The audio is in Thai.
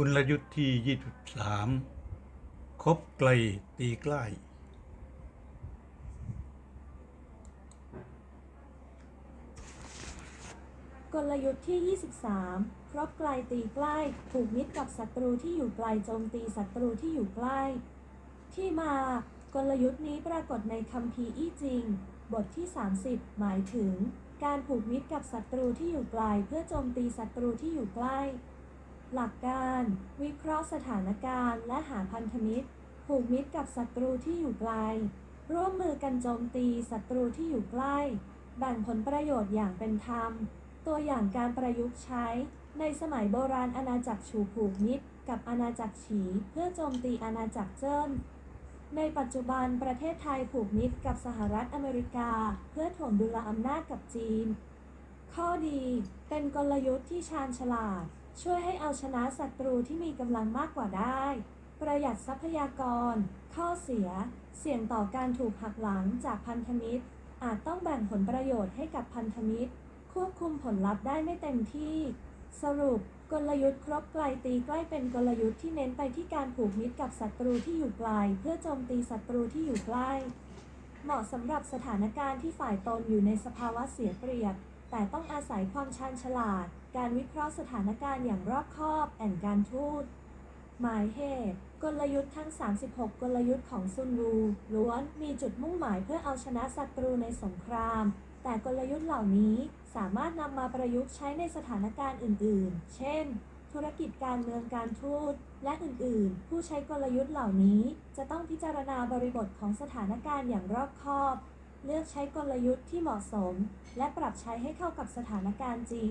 กลยุทธ์ที่ 23 คบไกลตีใกล้ กลยุทธ์ที่ 23 ครบไกลตีใกล้ ผูกมิตรกับศัตรูที่อยู่ไกลโจมตีศัตรูที่อยู่ใกล้ ที่มากลยุทธ์นี้ปรากฏในคัมภีร์อี้จริง บทที่ 30 หมายถึง การผูกมิตรกับศัตรูที่อยู่ไกลเพื่อโจมตีศัตรูที่อยู่ใกล้ หลักการ วิเคราะห์สถานการณ์ และหาพันธมิตร ผูกมิตรกับศัตรูที่อยู่ไกล ร่วมมือกันโจมตีศัตรูที่อยู่ใกล้ แบ่งผลประโยชน์อย่างเป็นธรรม ตัวอย่างการประยุกต์ใช้ ในสมัยโบราณอาณาจักรฉูผูกมิตร กับอาณาจักรฉี เพื่อโจมตีอาณาจักรเจิ้น ในปัจจุบันประเทศไทยผูกมิตรกับสหรัฐอเมริกา เพื่อถ่วงดุลอำนาจกับจีน ข้อดี เป็นกลยุทธ์ที่ชาญฉลาด ช่วยให้เอาชนะศัตรูที่มีกำลังมากกว่าได้ ประหยัดทรัพยากร ข้อเสีย เสี่ยงต่อการถูกหักหลังจากพันธมิตร อาจต้องแบ่งผลประโยชน์ให้กับพันธมิตร ควบคุมผลลัพธ์ได้ไม่เต็มที่ สรุป กลยุทธ์ครบไกลตีใกล้เป็นกลยุทธ์ที่เน้นไปที่การผูกมิตรกับศัตรูที่อยู่ไกล เพื่อโจมตีศัตรูที่อยู่ใกล้ เหมาะสำหรับสถานการณ์ที่ฝ่ายตนอยู่ในสภาวะเสียเปรียบ แต่ต้องอาศัยความชาญฉลาด การวิเคราะห์สถานการณ์อย่างรอบคอบแอนการทูตหมายเหตุ กลยุทธ์ทั้ง 36 กลยุทธ์ของซุนวูล้วนมีจุดมุ่งหมายเพื่อเอาชนะศัตรูในสงคราม แต่กลยุทธ์เหล่านี้สามารถนำมาประยุกต์ใช้ในสถานการณ์อื่น ๆ เช่น ธุรกิจการเมืองการทูตและอื่น ๆ ผู้ใช้กลยุทธ์เหล่านี้ จะต้องพิจารณาบริบทของสถานการณ์อย่างรอบคอบ เลือกใช้กลยุทธ์ที่เหมาะสม และปรับใช้ให้เข้ากับสถานการณ์จริง